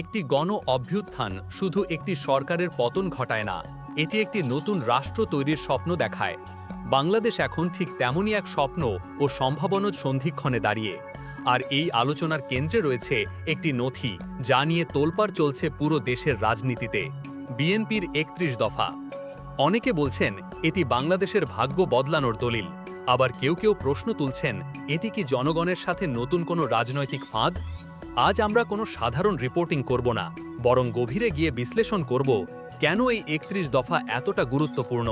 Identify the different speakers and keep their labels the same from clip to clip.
Speaker 1: একটি গণ অভ্যুত্থান শুধু একটি সরকারের পতন ঘটায় না, এটি একটি নতুন রাষ্ট্র তৈরির স্বপ্ন দেখায়। বাংলাদেশ এখন ঠিক তেমনই এক স্বপ্ন ও সম্ভাবনার সন্ধিক্ষণে দাঁড়িয়ে। আর এই আলোচনার কেন্দ্রে রয়েছে একটি নথি যা নিয়ে তোলপাড় চলছে পুরো দেশের রাজনীতিতে। বিএনপির একত্রিশ দফা। অনেকে বলছেন, এটি বাংলাদেশের ভাগ্য বদলানোর দলিল। আবার কেউ কেউ প্রশ্ন তুলছেন, এটি কি জনগণের সাথে নতুন কোনো রাজনৈতিক ফাঁদ? আজ আমরা কোনো সাধারণ রিপোর্টিং করব না, বরং গভীরে গিয়ে বিশ্লেষণ করব, কেন এই একত্রিশ দফা এতটা গুরুত্বপূর্ণ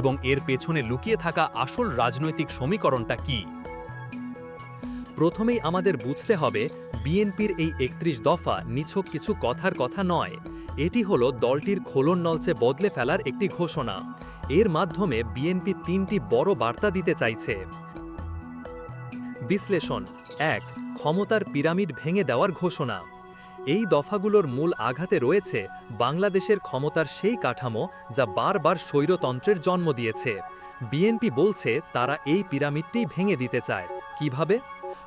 Speaker 1: এবং এর পেছনে লুকিয়ে থাকা আসল রাজনৈতিক সমীকরণটা কি? প্রথমেই আমাদের বুঝতে হবে, বিএনপির এই একত্রিশ দফা নিছক কিছু কথার কথা নয়, এটি হলো দলটির খোলন নলচে বদলে ফেলার একটি ঘোষণা। এর মাধ্যমে বিএনপি তিনটি বড় বার্তা দিতে চাইছে। বিশ্লেষণ এক, ক্ষমতার পিরামিড ভেঙে দেওয়ার ঘোষণা। এই দফাগুলোর মূল আঘাতে রয়েছে বাংলাদেশের ক্ষমতার সেই কাঠামো যা বারবার স্বৈরতন্ত্রের জন্ম দিয়েছে। বিএনপি বলছে তারা এই পিরামিডটি ভেঙে দিতে চায়। কীভাবে?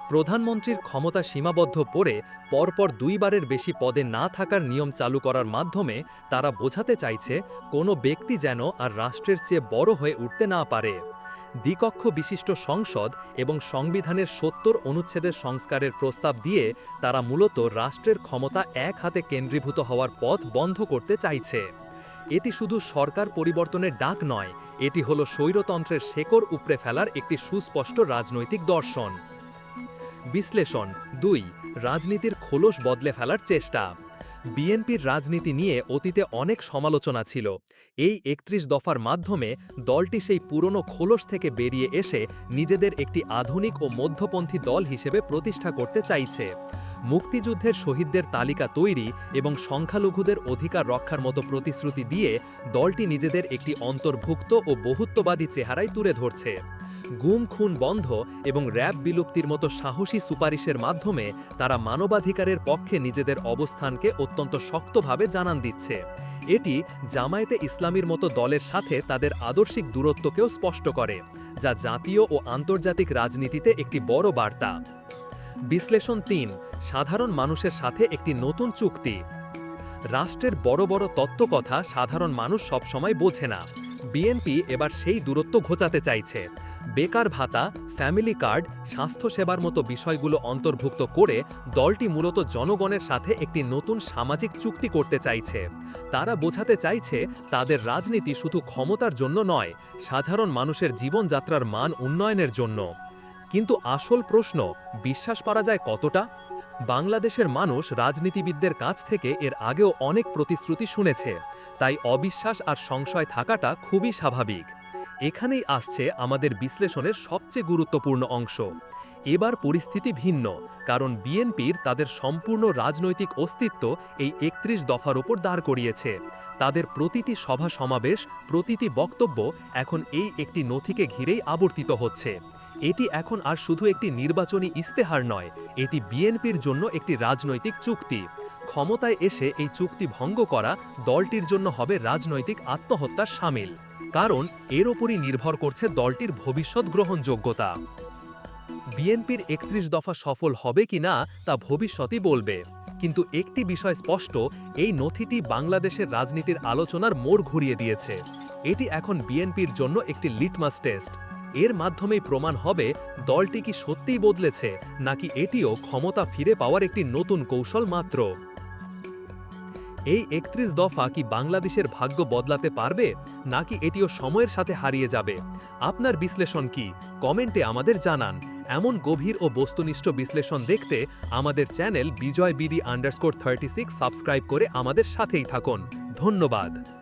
Speaker 1: প্রধানমন্ত্রীর ক্ষমতা সীমাবদ্ধ পড়ে পরপর দুইবারের বেশি পদে না থাকার নিয়ম চালু করার মাধ্যমে তারা বোঝাতে চাইছে, কোনো ব্যক্তি যেন আর রাষ্ট্রের চেয়ে বড় হয়ে উঠতে না পারে। দ্বিকক্ষ বিশিষ্ট সংসদ এবং সংবিধানের সত্তর অনুচ্ছেদের সংস্কারের প্রস্তাব দিয়ে তারা মূলত রাষ্ট্রের ক্ষমতা এক হাতে কেন্দ্রীভূত হওয়ার পথ বন্ধ করতে চাইছে। এটি শুধু সরকার পরিবর্তনের ডাক নয়, এটি হল স্বৈরতন্ত্রের শেকড় উপড়ে ফেলার একটি সুস্পষ্ট রাজনৈতিক দর্শন। বিশ্লেষণ দুই, রাজনীতির খোলস বদলে ফেলার চেষ্টা। বিএনপির রাজনীতি নিয়ে অতীতে অনেক সমালোচনা ছিল। এই একত্রিশ দফার মাধ্যমে দলটি সেই পুরনো খোলস থেকে বেরিয়ে এসে নিজেদের একটি আধুনিক ও মধ্যপন্থী দল হিসেবে প্রতিষ্ঠা করতে চাইছে। মুক্তিযুদ্ধের শহীদদের তালিকা তৈরি এবং সংখ্যালঘুদের অধিকার রক্ষার মতো প্রতিশ্রুতি দিয়ে দলটি নিজেদের একটি অন্তর্ভুক্ত ও বহুত্ববাদী চেহারায় তুলে ধরছে। গুম, খুন বন্ধ এবং র্যাব বিলুপ্তির মতো সাহসী সুপারিশের মাধ্যমে তারা মানবাধিকারের পক্ষে নিজেদের অবস্থানকে অত্যন্ত শক্তভাবে জানান দিচ্ছে। এটি জামায়াতে ইসলামীর মতো দলের সাথে তাদের আদর্শিক দূরত্বকেও স্পষ্ট করে, যা জাতীয় ও আন্তর্জাতিক রাজনীতিতে একটি বড় বার্তা। বিশ্লেষণ তিন, সাধারণ মানুষের সাথে একটি নতুন চুক্তি। রাষ্ট্রের বড় বড় তত্ত্বকথা সাধারণ মানুষ সবসময় বোঝে না। বিএনপি এবার সেই দূরত্ব ঘোচাতে চাইছে। বেকার ভাতা ফ্যামিলি কার্ড স্বাস্থ্যসেবার মতো বিষয়গুলো অন্তর্ভুক্ত করে দলটি মূলত জনগণের সাথে একটি নতুন সামাজিক চুক্তি করতে চাইছে। তারা বোঝাতে চাইছে, তাদের রাজনীতি শুধু ক্ষমতার জন্য নয়, সাধারণ মানুষের জীবনযাত্রার মান উন্নয়নের জন্য। কিন্তু আসল প্রশ্ন, বিশ্বাস করা যায় কতটা? বাংলাদেশের মানুষ রাজনীতিবিদদের কাছ থেকে এর আগেও অনেক প্রতিশ্রুতি শুনেছে, তাই অবিশ্বাস আর সংশয় থাকাটা খুবই স্বাভাবিক। এখানেই আসছে আমাদের বিশ্লেষণের সবচেয়ে গুরুত্বপূর্ণ অংশ। এবার পরিস্থিতি ভিন্ন, কারণ বিএনপির তাদের সম্পূর্ণ রাজনৈতিক অস্তিত্ব এই একত্রিশ দফার ওপর দাঁড় করিয়েছে। তাদের প্রতিটি সভা সমাবেশ, প্রতিটি বক্তব্য এখন এই একটি নথিকে ঘিরেই আবর্তিত হচ্ছে। এটি এখন আর শুধু একটি নির্বাচনী ইস্তেহার নয়, এটি বিএনপির জন্য একটি রাজনৈতিক চুক্তি। ক্ষমতায় এসে এই চুক্তি ভঙ্গ করা দলটির জন্য হবে রাজনৈতিক আত্মহত্যার সামিল। কারণ এর ওপরই নির্ভর করছে দলটির ভবিষ্যৎ গ্রহণযোগ্যতা। বিএনপির একত্রিশ দফা সফল হবে কি না তা ভবিষ্যতই বলবে। কিন্তু একটি বিষয় স্পষ্ট, এই নথিটি বাংলাদেশের রাজনীতির আলোচনার মোড় ঘুরিয়ে দিয়েছে। এটি এখন বিএনপির জন্য একটি লিটমাস টেস্ট। এর মাধ্যমেই প্রমাণ হবে দলটি কি সত্যিই বদলেছে, নাকি এটিও ক্ষমতা ফিরে পাওয়ার একটি নতুন কৌশল মাত্র। এই একত্রিশ দফা কি বাংলাদেশের ভাগ্য বদলাতে পারবে, নাকি এটিও সময়ের সাথে হারিয়ে যাবে? আপনার বিশ্লেষণ কি? কমেন্টে আমাদের জানান। এমন গভীর ও বস্তুনিষ্ঠ বিশ্লেষণ দেখতে আমাদের channel Bijoy BD underscore thirty subscribe করে আমাদের সাথেই থাকুন। ধন্যবাদ।